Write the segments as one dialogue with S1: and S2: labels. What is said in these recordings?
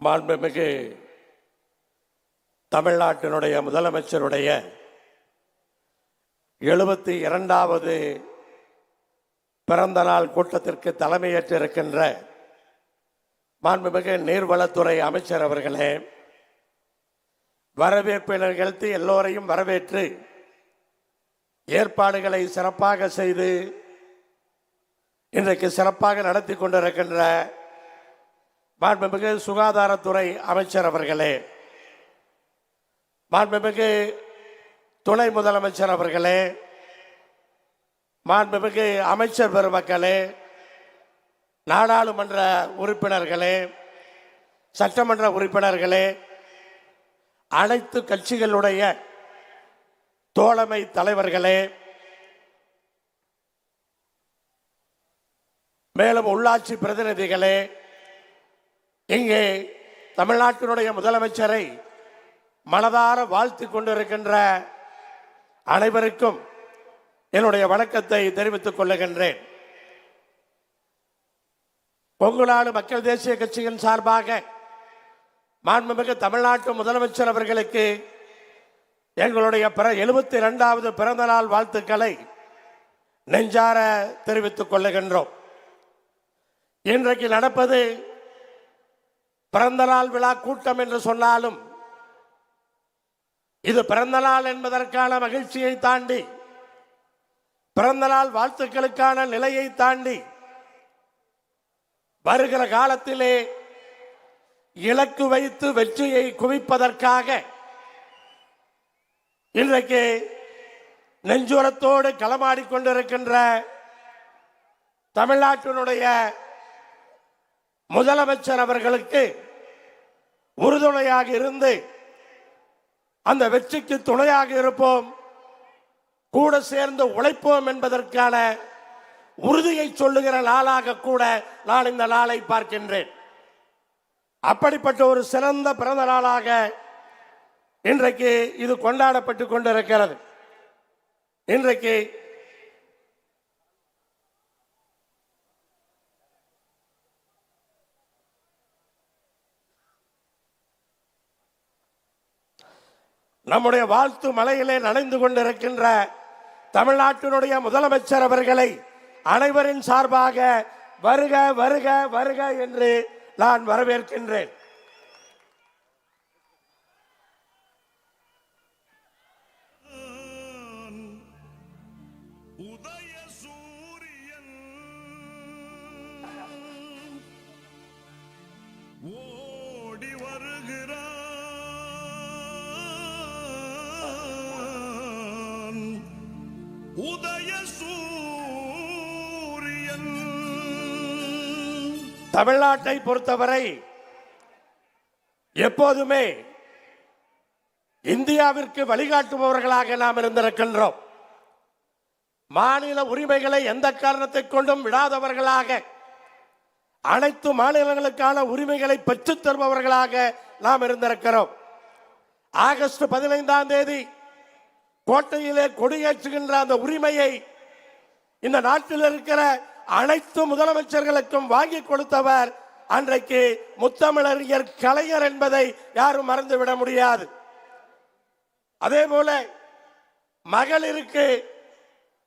S1: மாண்புமிகு தமிழ்நாட்டினுடைய முதலமைச்சருடைய எழுபத்தி இரண்டாவது பிறந்த நாள் கூட்டத்திற்கு தலைமையேற்றிருக்கின்ற மாண்புமிகு நீர்வளத்துறை அமைச்சர் அவர்களே வரவேற்பை நிகழ்த்தி எல்லோரையும் வரவேற்று ஏற்பாடுகளை சிறப்பாக செய்து இன்றைக்கு சிறப்பாக நடத்தி கொண்டிருக்கின்ற மாண்புமிகு சுகாதாரத்துறை அமைச்சர் அவர்களே மாண்புமிகு துணை முதலமைச்சர் அவர்களே மாண்புமிகு அமைச்சர் பெருமக்களே நாடாளுமன்ற உறுப்பினர்களே சட்டமன்ற உறுப்பினர்களே அனைத்து கட்சிகளுடைய தோழமை தலைவர்களே மேலும் உள்ளாட்சி பிரதிநிதிகளே இங்கே தமிழ்நாட்டினுடைய முதலமைச்சரை மனதார வாழ்த்து கொண்டிருக்கின்ற அனைவருக்கும் என்னுடைய வணக்கத்தை தெரிவித்துக் கொள்ளுகின்றேன். கொங்குநாடு மக்கள் தேசிய கட்சியின் சார்பாக மாண்புமிகு தமிழ்நாட்டு முதலமைச்சர் அவர்களுக்கு எங்களுடைய பிற எழுபத்தி இரண்டாவது பிறந்த நாள் வாழ்த்துக்களை நெஞ்சார தெரிவித்துக் கொள்ளுகின்றோம். இன்றைக்கு நடப்பது பிறந்த நாள் விழா கூட்டம் என்று சொன்னாலும் இது பிறந்த நாள் என்பதற்கான மகிழ்ச்சியை தாண்டி பிறந்த நாள் வாழ்த்துக்களுக்கான நிலையை தாண்டி வருகிற காலத்திலே இலக்கு வைத்து வெற்றியை குவிப்பதற்காக இன்றைக்கு நெஞ்சுரத்தோடு களமாடிக்கொண்டிருக்கின்ற தமிழ்நாட்டினுடைய முதலமைச்சர் அவர்களுக்கு உறுதுணையாக இருந்து அந்த வெற்றிக்கு துணையாக இருப்போம் கூட சேர்ந்து உழைப்போம் என்பதற்கான உறுதியை சொல்லுகிற நாளாக கூட நான் இந்த நாளை பார்க்கின்றேன். அப்படிப்பட்ட ஒரு சிறந்த பிறந்த நாளாக இன்றைக்கு இது கொண்டாடப்பட்டு கொண்டிருக்கிறது. இன்றைக்கு நம்முடைய வாழ்த்து மலையிலே நனைந்து கொண்டிருக்கின்ற தமிழ்நாட்டினுடைய முதலமைச்சர் அவர்களை அனைவரின் சார்பாக வருக வருக வருக என்று நான் வரவேற்கின்றேன்.
S2: உதய சூரியன்
S1: தமிழ்நாட்டை பொறுத்தவரை எப்போதுமே இந்தியாவிற்கு வழிகாட்டுபவர்களாக நாம் இருந்திருக்கின்றோம். மாநில உரிமைகளை எந்த காரணத்தை கொண்டும் விடாதவர்களாக அனைத்து மாநிலங்களுக்கான உரிமைகளை பெற்றுத் தருபவர்களாக நாம் இருந்திருக்கிறோம். ஆகஸ்ட் பதினைந்தாம் தேதி கோட்டையிலே கொடியேற்றுகின்ற அந்த உரிமையை இந்த நாட்டில் இருக்கிற அனைத்து முதலமைச்சர்களுக்கும் வாங்கி கொடுத்தவர் அன்றைக்கு முத்தமிழறிஞர் கலைஞர் என்பதை யாரும் மறந்துவிட முடியாது. அதே போல மகளிருக்கு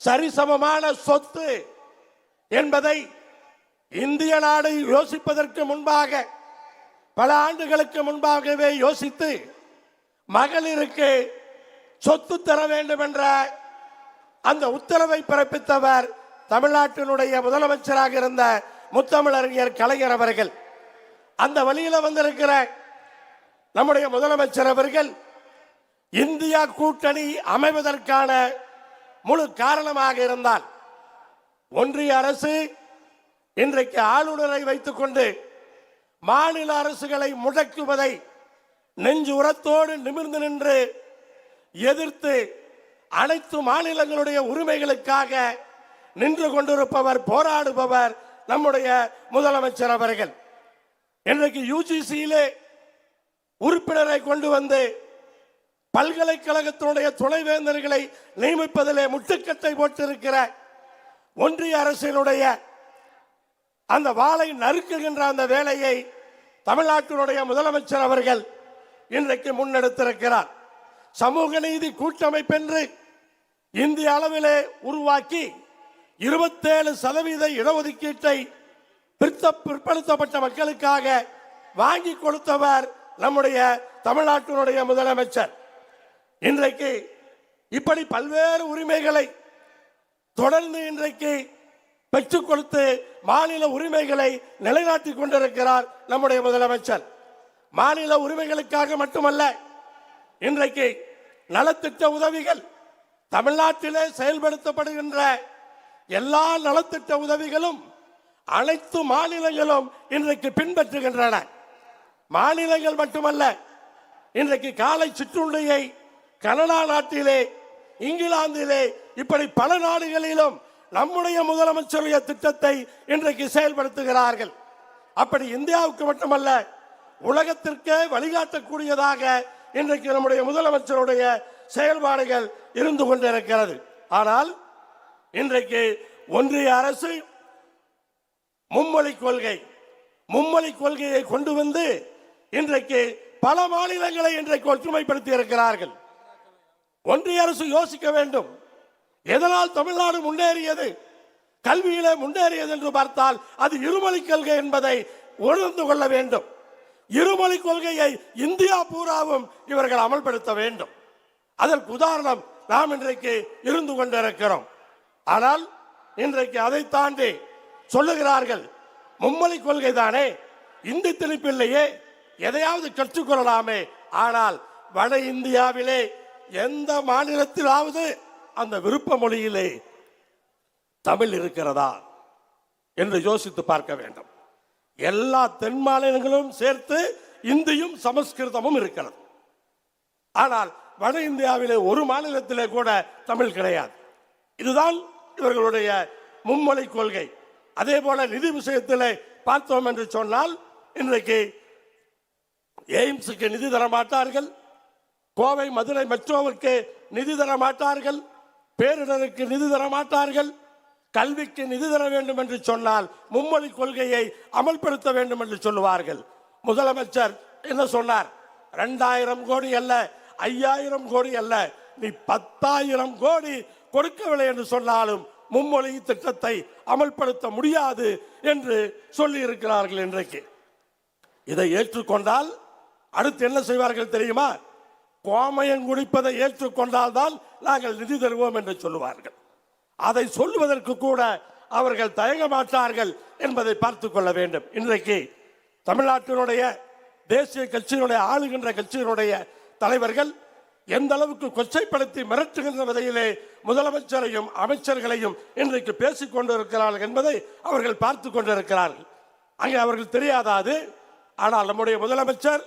S1: சரிசமமான சொத்து என்பதை இந்திய நாடு யோசிப்பதற்கு முன்பாக பல ஆண்டுகளுக்கு முன்பாகவே யோசித்து மகளிருக்கு சொத்து தர வேண்டும் என்ற அந்த உத்தரவை பிறப்பித்தவர் தமிழ்நாட்டினுடைய முதலமைச்சராக இருந்த முத்தமிழறிஞர் கலைஞர் அவர்கள் அந்த வழியில் வந்திருக்கிற நம்முடைய முதலமைச்சர் அவர்கள் இந்தியா கூட்டணி அமைவதற்கான முழு காரணமாக இருந்தால் ஒன்றிய அரசு இன்றைக்கு ஆளுநரை வைத்துக்கொண்டு மாநில அரசுகளை முடக்குவதை நெஞ்சு உரத்தோடு நிமிர்ந்து நின்று எதிர்த்து அனைத்து மாநிலங்களுடைய உரிமைகளுக்காக நின்று கொண்டிருப்பவர் போராடுபவர் நம்முடைய முதலமைச்சர் அவர்கள். இன்றைக்கு யூஜிசியிலே உறுப்பினரை கொண்டு வந்து பல்கலைக்கழகத்தினுடைய துணைவேந்தர்களை நியமிப்பதிலே முட்டுக்கட்டை போட்டிருக்கிற ஒன்றிய அரசினுடைய அந்த வாளை நறுக்குகின்ற அந்த வேலையை தமிழ்நாட்டினுடைய முதலமைச்சர் அவர்கள் இன்றைக்கு முன்னெடுத்திருக்கிறார். சமூக நீதி கூட்டமைப்பென்று இந்திய அளவிலே உருவாக்கி இருபத்தேழு சதவீத இடஒதுக்கீட்டை பிற்ப பிற்படுத்தப்பட்ட மக்களுக்காக வாங்கி கொடுத்தவர் நம்முடைய தமிழ்நாட்டினுடைய முதலமைச்சர். இன்றைக்கு இப்படி பல்வேறு உரிமைகளை தொடர்ந்து இன்றைக்கு பெற்றுக் கொடுத்து மாநில உரிமைகளை நிலைநாட்டி கொண்டிருக்கிறார் நம்முடைய முதலமைச்சர். மாநில உரிமைகளுக்காக மட்டுமல்ல இன்றைக்கு நலத்திட்ட உதவிகள் தமிழ்நாட்டிலே செயல்படுத்தப்படுகின்ற எல்லா நலத்திட்ட உதவிகளும் அனைத்து மாநிலங்களும் இன்றைக்கு பின்பற்றுகின்றன. மாநிலங்கள் மட்டுமல்ல இன்றைக்கு காலை சிற்றுண்டியை கனடா நாட்டிலே இங்கிலாந்திலே இப்படி பல நாடுகளிலும் நம்முடைய முதலமைச்சருடைய திட்டத்தை இன்றைக்கு செயல்படுத்துகிறார்கள். அப்படி இந்தியாவுக்கு மட்டுமல்ல உலகத்திற்கே வழிகாட்டக்கூடியதாக இன்றைக்கு நம்முடைய முதலமைச்சருடைய செயல்பாடுகள் இருந்து கொண்டிருக்கிறது. ஆனால் இன்றைக்கு ஒன்றிய அரசு மும்மொழி கொள்கை மும்மொழி கொள்கையை கொண்டு வந்து இன்றைக்கு பல மாநிலங்களை இன்றைக்கு ஒற்றுமைப்படுத்தி இருக்கிறார்கள். ஒன்றிய அரசு யோசிக்க வேண்டும். எதனால் தமிழ்நாடு முன்னேறியது? கல்வியிலே முன்னேறியது என்று பார்த்தால் அது இருமொழி கொள்கை என்பதை உணர்ந்து கொள்ள வேண்டும். இருமொழி கொள்கையை இந்தியா பூராவும் இவர்கள் அமல்படுத்த வேண்டும். அதற்கு உதாரணம் நாம் இன்றைக்கு இருந்து கொண்டிருக்கிறோம். ஆனால் இன்றைக்கு அதை தாண்டி சொல்லுகிறார்கள் மும்மொழி கொள்கை தானே இந்தி திணிப்பில்லையே எதையாவது கற்றுக்கொள்ளலாமே. ஆனால் வட இந்தியாவிலே எந்த மாநிலத்திலாவது அந்த விருப்ப மொழியிலே தமிழ் இருக்கிறதா என்று யோசித்து பார்க்க வேண்டும். எல்லா தென் மாநிலங்களும் சேர்த்து இந்தியும் சமஸ்கிருதமும் இருக்கிறது. ஆனால் வட இந்தியாவிலே ஒரு மாநிலத்திலே கூட தமிழ் கிடையாது. இதுதான் இவர்களுடைய மும்மொழி கொள்கை. அதே போல நிதி விஷயத்தில் பார்த்தோம் என்று சொன்னால் இன்றைக்கு எய்ம்ஸுக்கு நிதி தர மாட்டார்கள் கோவை மதுரை மெட்ரோவுக்கு நிதி தர மாட்டார்கள் பேரிடருக்கு நிதி தர மாட்டார்கள் கல்விக்கு நிதி தர வேண்டும் என்று சொன்னால் மும்மொழி கொள்கையை அமல்படுத்த வேண்டும் என்று சொல்லுவார்கள். முதலமைச்சர் என்ன சொன்னார்? ரெண்டாயிரம் கோடி அல்ல ஐயாயிரம் கோடி அல்ல நீ பத்தாயிரம் கோடி கொடுக்கவில்லை என்று சொன்னாலும் மும்மொழி திட்டத்தை அமல்படுத்த முடியாது என்று சொல்லி இருக்கிறார்கள் இன்றைக்கு. இதை ஏற்றுக்கொண்டால் அடுத்து என்ன செய்வார்கள் தெரியுமா? கோமயம் குடிப்பதை ஏற்றுக்கொண்டால் தான் நாங்கள் நிதி தருவோம் என்று சொல்லுவார்கள். அதை சொல்லுவதற்கு கூட அவர்கள் தயங்க மாட்டார்கள் என்பதை பார்த்து கொள்ள வேண்டும். இன்றைக்கு தமிழ்நாட்டினுடைய தேசிய கட்சியினுடைய ஆளுகின்ற கட்சியினுடைய தலைவர்கள் எந்த அளவுக்கு கொச்சைப்படுத்தி மிரட்டுகின்ற விதையிலே முதலமைச்சரையும் அமைச்சர்களையும் இன்றைக்கு பேசிக் கொண்டிருக்கிறார்கள் என்பதை அவர்கள் பார்த்து கொண்டிருக்கிறார்கள். அங்கே அவர்கள் தெரியாதாது. ஆனால் நம்முடைய முதலமைச்சர்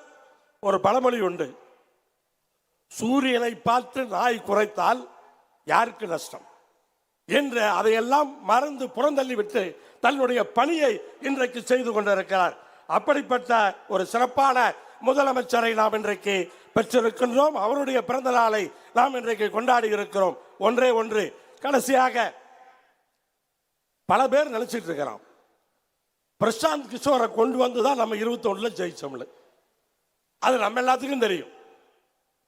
S1: ஒரு பழமொழி உண்டு. சூரியனை பார்த்து நாய் குறைத்தால் யாருக்கு நஷ்டம்? என்று அதையெல்லாம் மறந்து புறந்தள்ளிவிட்டு தன்னுடைய பணியை இன்றைக்கு செய்து கொண்டிருக்கிறார். அப்படிப்பட்ட ஒரு சிறப்பான முதலமைச்சரை நாம் இன்றைக்கு பெற்றிருக்கின்றோம். அவருடைய பிறந்த நாளை நாம் இன்றைக்கு கொண்டாடி இருக்கிறோம். ஒன்றே ஒன்று. கடைசியாக பல பேர் நினைச்சிட்டு இருக்கிறோம் பிரசாந்த் கிஷோரை கொண்டு வந்து தான் நம்ம இருபத்தொன்னுல ஜெயிச்சோம்ல அது நம்ம எல்லாத்துக்கும் தெரியும்.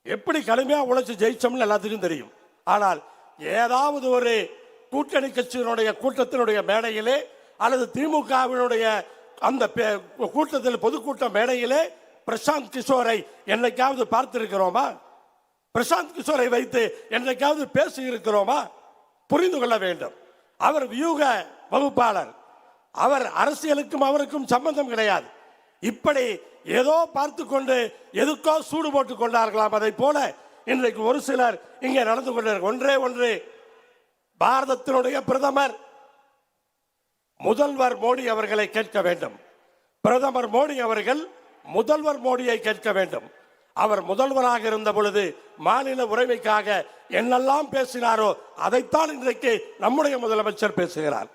S1: எப்படி கடுமையாக உழைச்சி ஜெயிச்சோம்னு எல்லாத்துக்கும் தெரியும். ஆனால் ஏதாவது ஒரு கூட்டணி கட்சியினுடைய கூட்டத்தினுடைய மேடையிலே அல்லது திமுகவினுடைய அந்த பே- கூட்டத்தில் பொதுக்கூட்ட மேடையிலே பிரசாந்த் கிஷோரை என்னைக்காவது பார்த்திருக்கிறோமா? பிரசாந்த் கிஷோரை வைத்து என்னைக்காவது பேசி இருக்கிறோமா புரிந்து கொள்ள வேண்டும். அவர் வியூக வகுப்பாளர். அவர் அரசியலுக்கும் அவருக்கும் சம்பந்தம் கிடையாது. இப்படி ஏதோ பார்த்து கொண்டு எதுக்கோ சூடு போட்டு கொண்டார்களாம். அதை போல இன்றைக்கு ஒரு சிலர் இங்கே நடந்து கொண்டார் ஒன்றே ஒன்று பாரதத்தினுடைய பிரதமர் முதல்வர் மோடி அவர்களை கேட்க வேண்டும். பிரதமர் மோடி அவர்கள் முதல்வர் மோடியை கேட்க வேண்டும். அவர் முதல்வராக இருந்த பொழுது மாநில உரிமைக்காக என்னெல்லாம் பேசினாரோ அதைத்தான் இன்றைக்கு நம்முடைய முதலமைச்சர் பேசுகிறார்.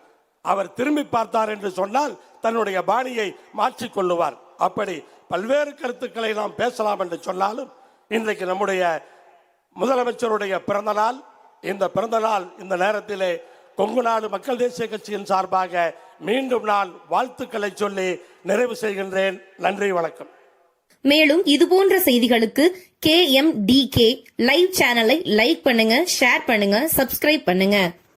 S1: அவர் திரும்பி பார்த்தார் என்று சொன்னால் தன்னுடைய பாணியை மாற்றிக்கொள்ளுவார் அப்படி பல்வேறு கருத்துக்களை நாம் பேசலாம் என்று சொன்னாலும் இன்றைக்கு நம்முடைய முதலமைச்சருடைய பிறந்த நாள் இந்த பிறந்த நாள் இந்த நேரத்திலே கொங்கு நாடு மக்கள் தேசிய கட்சியின் சார்பாக மீண்டும் நான் வாழ்த்துக்களை சொல்லி நிறைவு செய்கின்றேன். நன்றி வணக்கம்.
S3: மேலும் இதுபோன்ற செய்திகளுக்கு K M D K live சேனலை லைக் பண்ணுங்க ஷேர் பண்ணுங்க சப்ஸ்கிரைப் பண்ணுங்க.